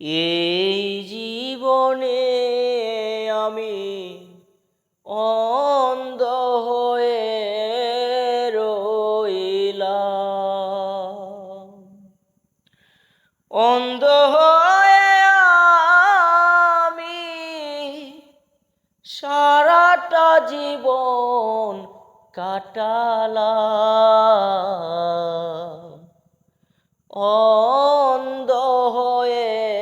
এই জীবনে আমি অন্ধ হয়ে রইলাম। অন্ধ হয়ে আমি সারাটা জীবন কাটালাম। অন্ধ হয়ে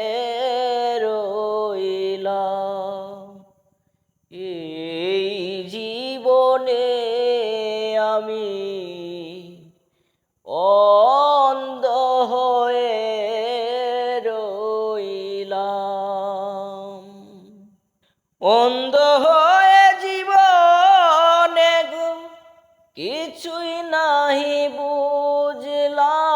জীবনে আমি অন্ধ হয়ে রইলাম। অন্ধ হয়ে জীবনে গো কিছুই নাহি বুঝলাম।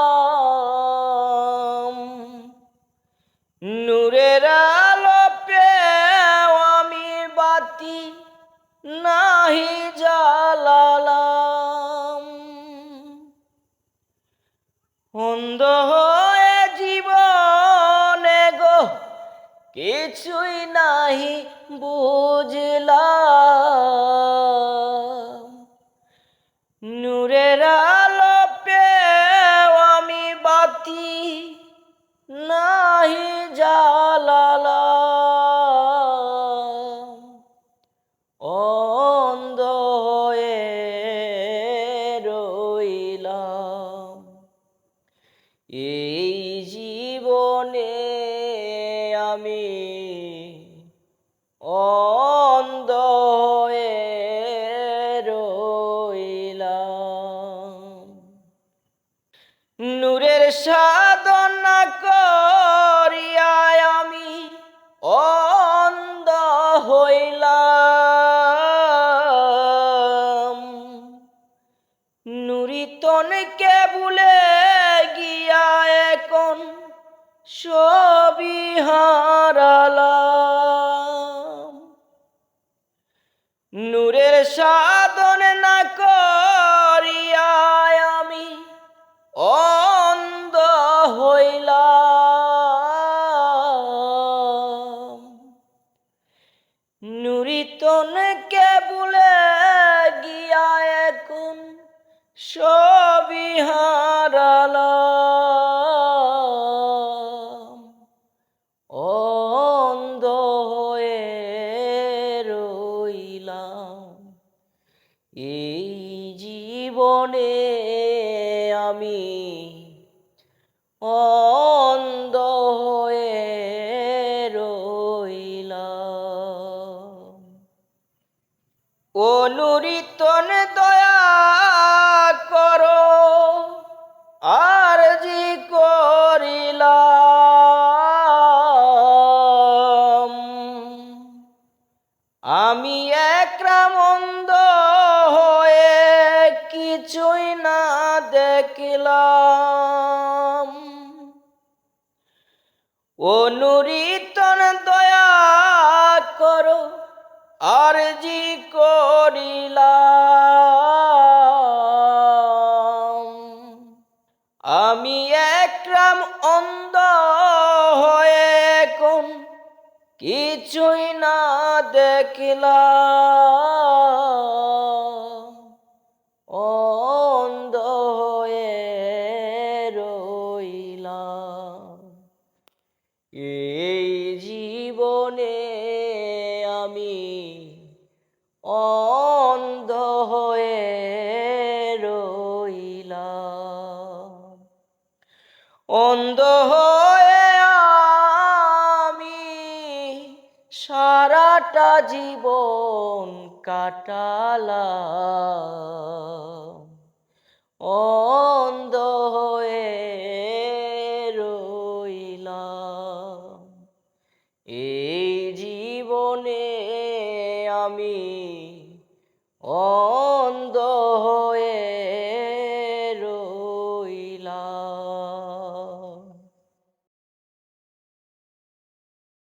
অন্ধ হয়ে জীবনে গো কিছুই নাহি বুঝলাম। এই জীবনে আমি অন্ধ রইলাম। নূরের সাধনা করিয়ায় আমি অন্ধ হইলাম। নুরিতনকে ভুলে সবই হারালাম নূরের সাধন না করিয়া আমি অন্ধ হইলাম। নুরিতনকে ভুলে গিয়া এখন সবই এই জীবনে আমি অন্ধ হয়ে রইলাম। অনুরিতন দয়া করো আর জি করিলাম। আমি একরামন্দ হয়ে কিছুই না দেখলাম। অনুরিতন দয়া করো আর জি করিলাম। আমি একরাম অন্ধ হয়ে কোন কিছুই না দেখলাম। অন্ধ হয়ে রইলাম। এই জীবনে আমি অন্ধ হয়ে রইলাম। অন্ধ হয়ে আমি সারাটা জীবন কাটালাম। অন্ধ হয়ে রইলাম। এই